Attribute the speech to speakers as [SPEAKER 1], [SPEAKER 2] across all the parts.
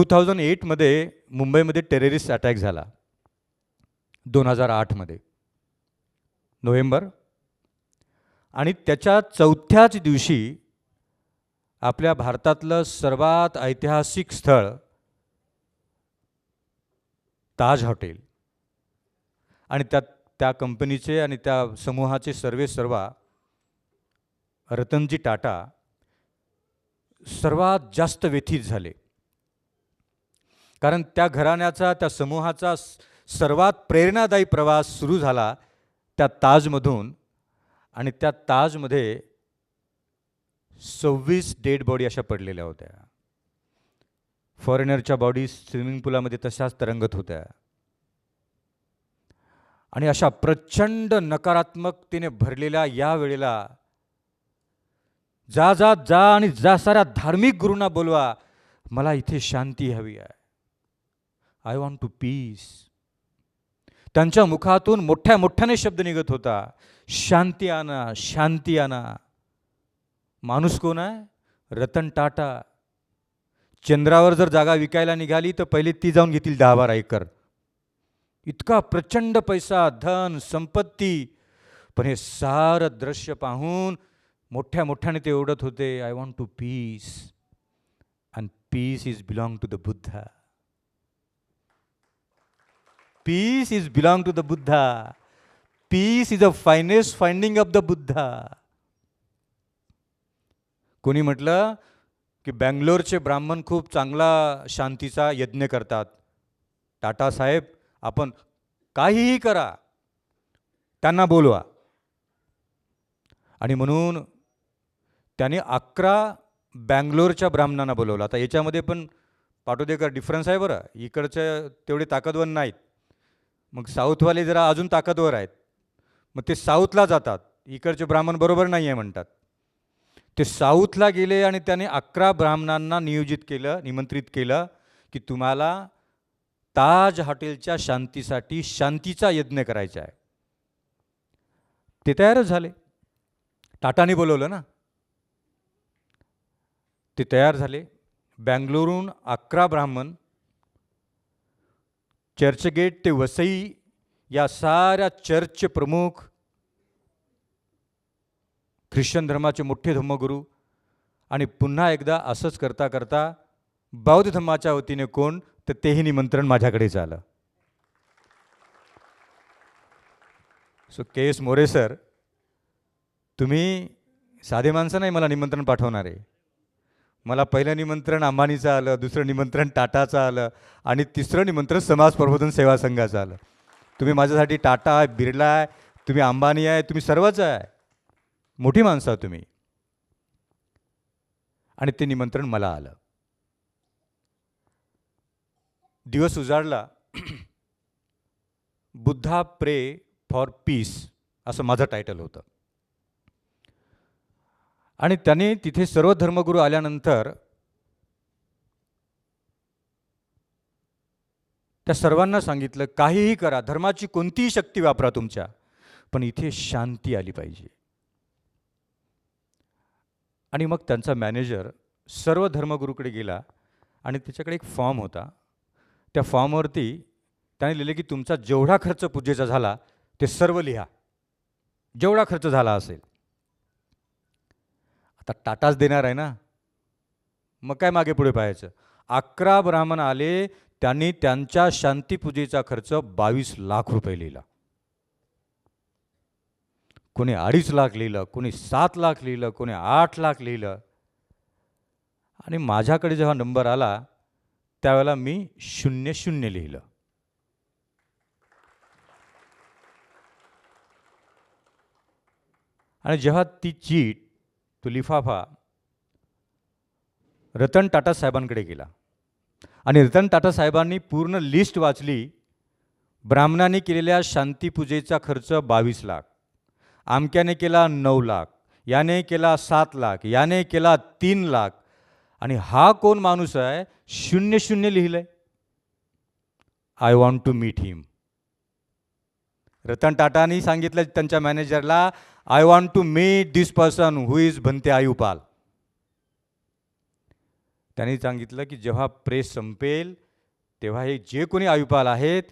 [SPEAKER 1] Two thousand एटमध्ये मुंबईमध्ये terrorist attack झाला. दोन हजार आठमध्ये नोव्हेंबर. आणि त्याच्या चौथ्याच दिवशी आपल्या भारतातलं सर्वात ऐतिहासिक स्थळ ताज हॉटेल. आणि त्या त्या कंपनीचे आणि त्या समूहाचे सर्वे सर्वा रतनजी टाटा सर्वात जास्त व्यथित झाले. कारण त्या घराण्याचा त्या समूहाचा सर्वात प्रेरणादायी प्रवास सुरू झाला त्या ताजमधून. आणि त्या ताजमध्ये सव्वीस डेड बॉडी अशा पडलेल्या होत्या. फॉरेनरच्या बॉडी स्विमिंग पूलामध्ये तशाच तरंगत होत्या. आणि अशा प्रचंड नकारात्मकतेने भरलेल्या या वेळेला जा जा जा आणि जा साऱ्या धार्मिक गुरूंना बोलवा मला इथे शांती हवी आहे. आय वॉन्ट टू पीस त्यांच्या मुखातून मोठ्या मोठ्याने शब्द निघत होता. शांती आणा शांती आणा. माणूस कोण आहे? रतन टाटा. चंद्रावर जर जागा विकायला निघाली तर पहिले ती जाऊन घेतील दहा बारा एकर. इतका प्रचंड पैसा धन संपत्ती. पण हे सारं दृश्य पाहून मोठ्या मोठ्याने ते ओढत होते. I want to peace and peace is belong to the Buddha peace is belong to the Buddha peace is a finest finding of the Buddha कोणी म्हटलं की बँगलोरचे ब्राह्मण खूप चांगला शांतीचा यज्ञ करतात. टाटा साहेब आपण काहीही करा. त्यांना बोलवा. आणि म्हणून त्याने अकरा बँगलोरच्या ब्राह्मणांना बोलवलं. आता याच्यामध्ये पण पाठोदेकर डिफरन्स आहे बरं. इकडच्या तेवढे ताकदवर नाहीत. मग साऊथवाले जरा अजून ताकदवर आहेत. मग ते साऊथला जातात. इकडचे ब्राह्मण बरोबर नाही आहे म्हणतात. ते साऊथला गेले आणि त्याने अकरा ब्राह्मणांना नियोजित केलं निमंत्रित केलं की तुम्हाला ताज हॉटेलच्या शांतीसाठी शांतीचा यज्ञ करायचा आहे. ते तयारच झाले. टाटाने बोलवलं ना? ते तयार झाले. बँगलोरहून अकरा ब्राह्मण चर्चगेट ते वसई या साऱ्या चर्चचे प्रमुख ख्रिश्चन धर्माचे मोठे धर्मगुरू आणि पुन्हा एकदा असंच करता करता बौद्ध धर्माच्या वतीने कोण? तर तेही निमंत्रण माझ्याकडेच आलं so K S More sir तुम्ही साधे माणसं नाही मला निमंत्रण पाठवणार. आहे मला पहिलं निमंत्रण अंबानीचं आलं दुसरं निमंत्रण टाटाचं आलं आणि तिसरं निमंत्रण समाज प्रबोधन सेवा संघाचं आलं. तुम्ही माझ्यासाठी टाटा आहे बिर्ला आहे तुम्ही अंबानी आहे तुम्ही सर्वच आहे. मोठी माणसं आहात तुम्ही. आणि ते निमंत्रण मला आलं. दिवस उजाडला. बुद्धा प्रे फॉर पीस असं माझं टायटल होतं. आणि त्याने तिथे सर्व धर्मगुरू आल्यानंतर त्या सर्वांना सांगितलं काहीही करा धर्माची कोणतीही शक्ती वापरा तुमच्या पण इथे शांती आली पाहिजे. आणि मग त्यांचा मॅनेजर सर्व धर्मगुरूकडे गेला आणि त्याच्याकडे एक फॉर्म होता. त्या फॉर्मवरती त्याने लिहिले की तुमचा जेवढा खर्च पूजेचा झाला ते सर्व लिहा. जेवढा खर्च झाला असेल. आता टाटाच देणार आहे ना? मग काय मागे पुढे पाहायचं? अकरा ब्राह्मण आले त्यांनी त्यांच्या शांतीपूजेचा खर्च बावीस लाख रुपये लिहिला. कोणी अडीच लाख लिहिलं कोणी सात लाख लिहिलं कोणी आठ लाख लिहिलं. आणि माझ्याकडे जेव्हा नंबर आला त्यावेळेला मी शून्य शून्य लिहिलं. आणि जेव्हा ती चीट तो लिफाफा रतन टाटा साहेबांकडे गेला. आणि रतन टाटा साहेबांनी पूर्ण लिस्ट वाचली. ब्राह्मणाने केलेल्या शांतीपूजेचा खर्च बावीस लाख. आमक्याने केला नऊ लाख. याने केला सात लाख. याने केला तीन लाख. आणि हा कोण माणूस आहे? शून्य शून्य लिहिलंय. I want to meet him Ratan टाटांनी सांगितलं त्यांच्या मॅनेजरला I want to meet this person who is Bhante Ayupal त्यांनी सांगितलं की जेव्हा प्रेस संपेल तेव्हा हे जे कोणी आयुपाल आहेत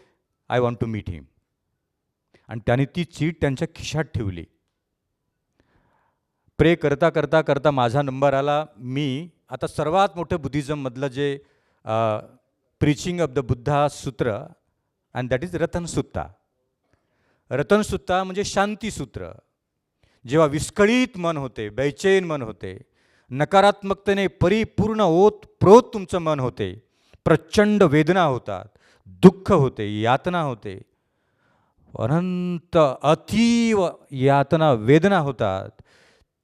[SPEAKER 1] I want to meet him आणि त्याने ती चीट त्यांच्या खिशात ठेवली. प्रे करता करता करता माझा नंबर आला. मी आता सर्वात मोठं बुद्धिझममधलं जे प्रिचिंग of the Buddha sutra and that is Ratanasutta Ratanasutta म्हणजे शांतीसूत्र जेव्हा विस्कळीत मन होते बेचैन मन होते नकारात्मकतेने परिपूर्ण ओत प्रोत तुमचं मन होते प्रचंड वेदना होतात दुःख होते यातना होते. अनंत अतीव यातना वेदना होतात.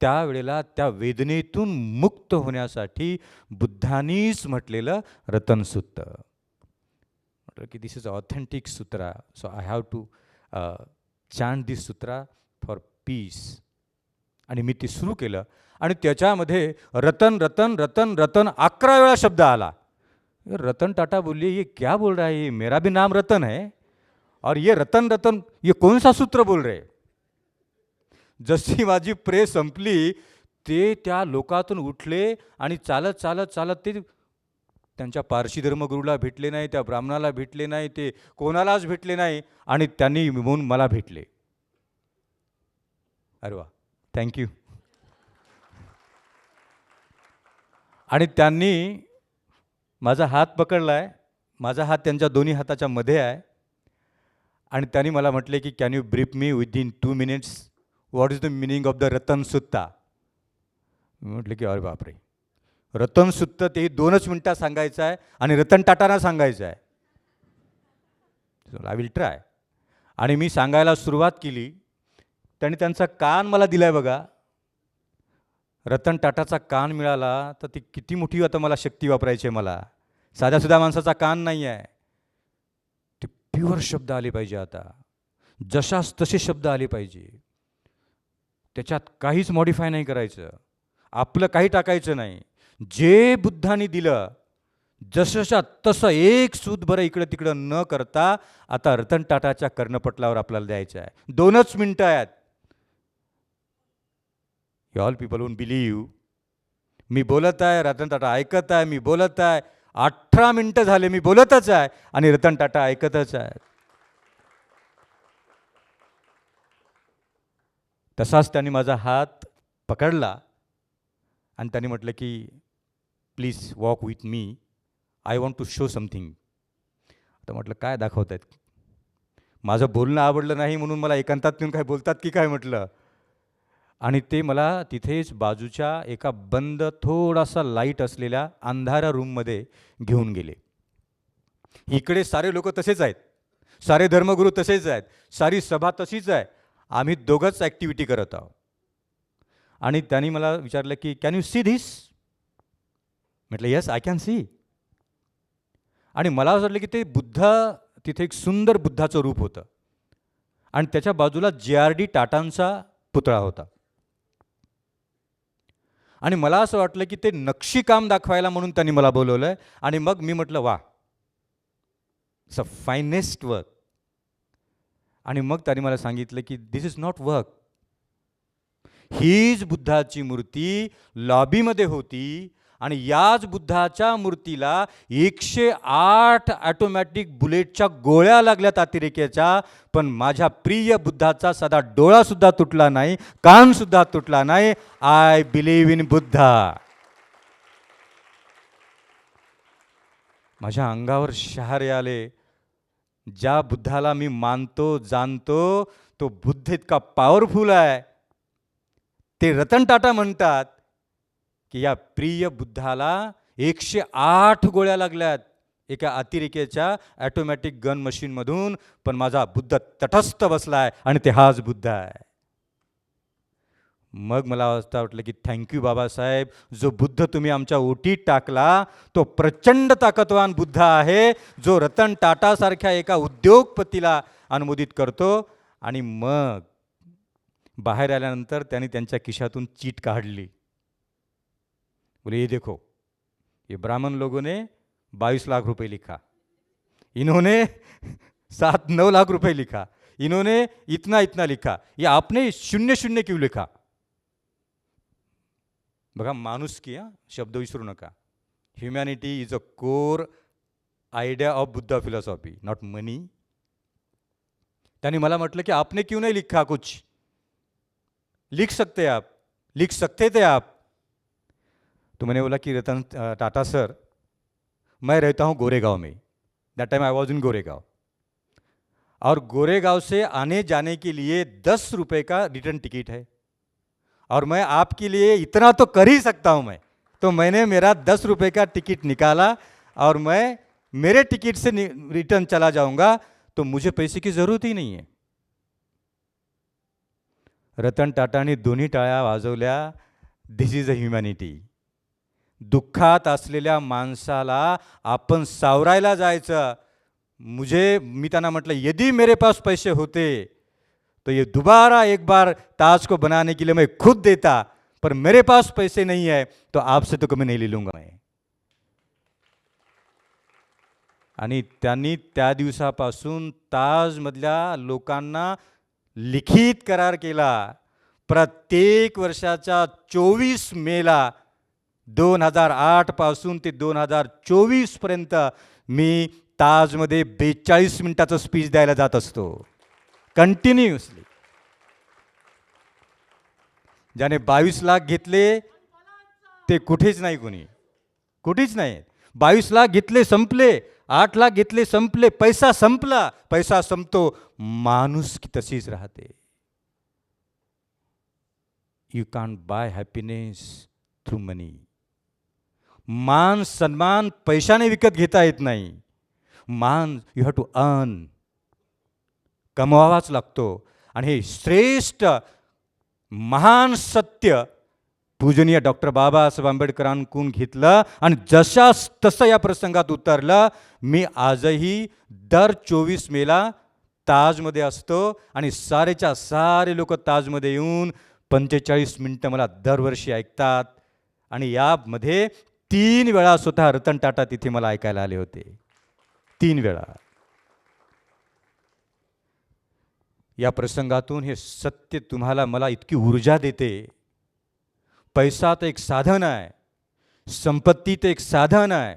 [SPEAKER 1] त्यावेळेला त्या वेदनेतून मुक्त होण्यासाठी बुद्धांनीच म्हटलेलं रतन सूत्र म्हटलं की this is authentic sutra so I have to chant this sutra for peace आणि मी ते सुरू केलं. आणि त्याच्यामध्ये रतन रतन रतन रतन अकरा वेळा शब्द आला. रतन टाटा बोलले ये क्या बोल रहा है? ये मेरा भी नाम रतन है. और ये रतन रतन ये कौन सा सूत्र बोल रहे? जशी माझी प्रे संपली ते त्या लोकातून उठले आणि चालत चालत चालत ते त्यांच्या पारशी धर्मगुरूला भेटले नाही त्या ब्राह्मणाला भेटले नाही ते कोणालाच भेटले नाही आणि त्यांनी म्हणून मला भेटले. अरे वा. थँक्यू आणि त्यांनी माझा हात पकडला आहे माझा हात त्यांच्या दोन्ही हाताच्या मध्ये आहे. आणि त्यांनी मला म्हटले की can you brief me within two minutes what is the meaning of the Ratan Sutta मी म्हटलं की अरे बापरे! रतन सुत्त ते दोनच मिनटात सांगायचं आहे आणि रतन टाटाना सांगायचं आहे. आय विल ट्राय आणि मी सांगायला सुरुवात केली. त्यांनी त्यांचा कान मला दिला आहे बघा. रतन टाटाचा कान मिळाला तर ती किती मोठी आता मला शक्ती वापरायची आहे मला. साध्यासुद्धा माणसाचा कान नाही आहे ते प्युअर शब्द आले पाहिजे आता. जशास तसे शब्द आले पाहिजे. त्याच्यात काहीच मॉडिफाय नाही करायचं. आपलं काही टाकायचं नाही. जे बुद्धाने दिलं जसंच्या तसं एक सूत बरं इकडं तिकडं न करता आता रतन टाटाच्या कर्णपटलावर आपल्याला द्यायचं आहे दोनच मिनटं आहेत. You all people won't believe मी बोलत आहे रतन टाटा ऐकत आहे मी बोलत आहे. अठरा मिनटं झाले मी बोलतच आहे आणि रतन टाटा ऐकतच आहे. तसाच त्यांनी माझा हात पकडला आणि त्यांनी म्हटलं की please walk with me I want to show something आता म्हटलं काय दाखवत आहेत माझं बोलणं आवडलं नाही म्हणून मला एकांतात येऊन काय बोलतात की काय? म्हटलं. आणि ते मला तिथेच बाजूच्या एका बंद थोडासा लाइट असलेल्या अंधारा रूममध्ये घेऊन गेले. इकडे सारे लोक तसेच आहेत. सारे धर्मगुरू तसेच आहेत. सारी सभा तशीच आहे. आम्ही दोघंच ॲक्टिव्हिटी करत आहोत. आणि त्यांनी मला विचारलं की कॅन यू सी धिस म्हटलं येस आय कॅन सी आणि मला असं वाटलं की ते बुद्ध तिथे एक सुंदर बुद्धाचं रूप होतं. आणि त्याच्या बाजूला जे आर डी टाटांचा पुतळा होता. आणि मला असं वाटलं की ते नक्षीकाम दाखवायला म्हणून त्यांनी मला बोलवलं आहे आणि मग मी म्हटलं वा इट्स अ फायनेस्ट वर्क आणि मग त्यांनी मला सांगितलं की दिस इज नॉट वर्क हीच बुद्धाची मूर्ती लॉबीमध्ये होती. आणि याच बुद्धाच्या मूर्तीला एकशे आठ ॲटोमॅटिक बुलेटच्या गोळ्या लागल्यात अतिरेक्याच्या पण माझ्या प्रिय बुद्धाचा सदा डोळासुद्धा तुटला नाही कानसुद्धा तुटला नाही. आय बिलीव्ह इन बुद्धा माझ्या अंगावर शहारे आले. ज्या बुद्धाला मी मानतो जाणतो तो बुद्ध इतका पॉवरफुल आहे. ते रतन टाटा म्हणतात की या प्रिय बुद्धाला एकशे आठ गोळ्या लागल्यात. एका अतिरेकेच्या ॲटोमॅटिक गन मशीनमधून पण माझा बुद्ध तटस्थ बसला आहे आणि ते हाच बुद्ध आहे. मग मला असं वाटलं की थँक्यू बाबासाहेब जो बुद्ध तुम्ही आमच्या ओटीत टाकला तो प्रचंड ताकदवान बुद्ध आहे जो रतन टाटासारख्या एका उद्योगपतीला अनुमोदित करतो. आणि मग बाहेर आल्यानंतर त्यांनी त्यांच्या खिशातून चीट काढली. बोले ये देखो ये ब्राह्मण लोगों ने बाईस लाख रुपए लिखा। इन्होंने सात नौ लाख रुपए लिखा। इन्होंने इतना इतना लिखा। ये आपने शून्य शून्य क्यों लिखा? बघा माणूस की हां शब्द विसरू नका. Humanity is a core idea of Buddha philosophy not money त्यांनी मला म्हटलं की आपने क्यों नहीं लिखा कुछ? लिख सकते आप लिख सकते थे आप. तो मैंने बोला कि रतन टाटा सर, मैं रहता हूँ गोरेगांव में। That time I was in Goregaon. और गोरेगांव से आने जाने के लिए दस रुपये का रिटर्न टिकट है। और मैं आपके लिए इतना तो कर ही सकता हूँ मैं। तो मैंने मेरा दस रुपये का टिकट निकाला और मैं मेरे टिकट से रिटर्न चला जाऊँगा तो मुझे पैसे की ज़रूरत ही नहीं है। रतन टाटाने दोन्ही टाळ्या वाजवल्या दिस इज़ अ ह्युमॅनिटी दुःखात असलेल्या माणसाला आपण सावरायला जायचं. मुझे मी त्यांना म्हटलं यदि मेरे पास पैसे होते तो ये दोबारा एक बार ताज को बनाने के लिए मैं खुद देता पर मेरे पास पैसे नहीं है तो आपसे तो कमी नहीं ले लूंगा मैं। आणि त्यांनी त्या दिवसापासून ताजमधल्या लोकांना लिखित करार केला. प्रत्येक वर्षाच्या चोवीस मेला दोन हजार आठपासून ते दोन हजार चोवीसपर्यंत मी ताजमध्ये बेचाळीस मिनिटाचं स्पीच द्यायला जात असतो. कंटिन्युअसली ज्याने बावीस लाख घेतले ते कुठेच नाही कोणी. कुठेच नाही. बावीस लाख घेतले संपले. आठ लाख घेतले संपले. पैसा संपला. पैसा संपतो. माणूस की तशीच राहते. You can't buy happiness through money मान सन्मान पैशाने विकत घेता येत नाही. मान यू हॅव टू अर्न कमवावाच लागतो. आणि हे श्रेष्ठ महान सत्य पूजनीय डॉक्टर बाबासाहेब आंबेडकरांकडून घेतलं आणि जशास तसं या प्रसंगात उतरलं मी आजही दर चोवीस मेला ताजमध्ये असतो आणि सारेच्या सारे लोक ताजमध्ये येऊन पंचेचाळीस मिनटं मला दरवर्षी ऐकतात. आणि यामध्ये तीन वेळा स्वतः रतन टाटा तिथे मला ऐकायला आले होते. तीन वेळा. या प्रसंगातून हे सत्य तुम्हाला मला इतकी ऊर्जा देते. पैसा तर एक साधन आहे. संपत्ती तर एक साधन आहे.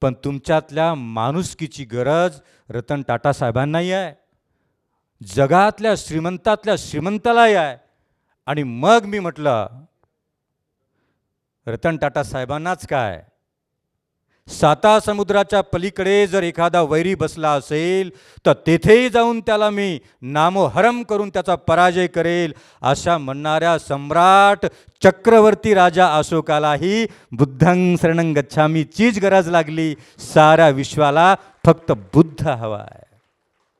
[SPEAKER 1] पण तुमच्यातल्या माणुसकीची गरज रतन टाटा साहेबांनाही आहे. जगातल्या श्रीमंतातल्या श्रीमंतालाही आहे. आणि मग मी म्हटलं रतन टाटा साहेबांनाच काय? साता समुद्राच्या पलीकडे जर एखादा वैरी बसला असेल तर तेथेही जाऊन त्याला मी नामोहरम करून त्याचा पराजय करेल अशा म्हणणाऱ्या सम्राट चक्रवर्ती राजा अशोकालाही बुद्धं शरणं गच्छामीचीच गरज लागली. साऱ्या विश्वाला फक्त बुद्ध हवा आहे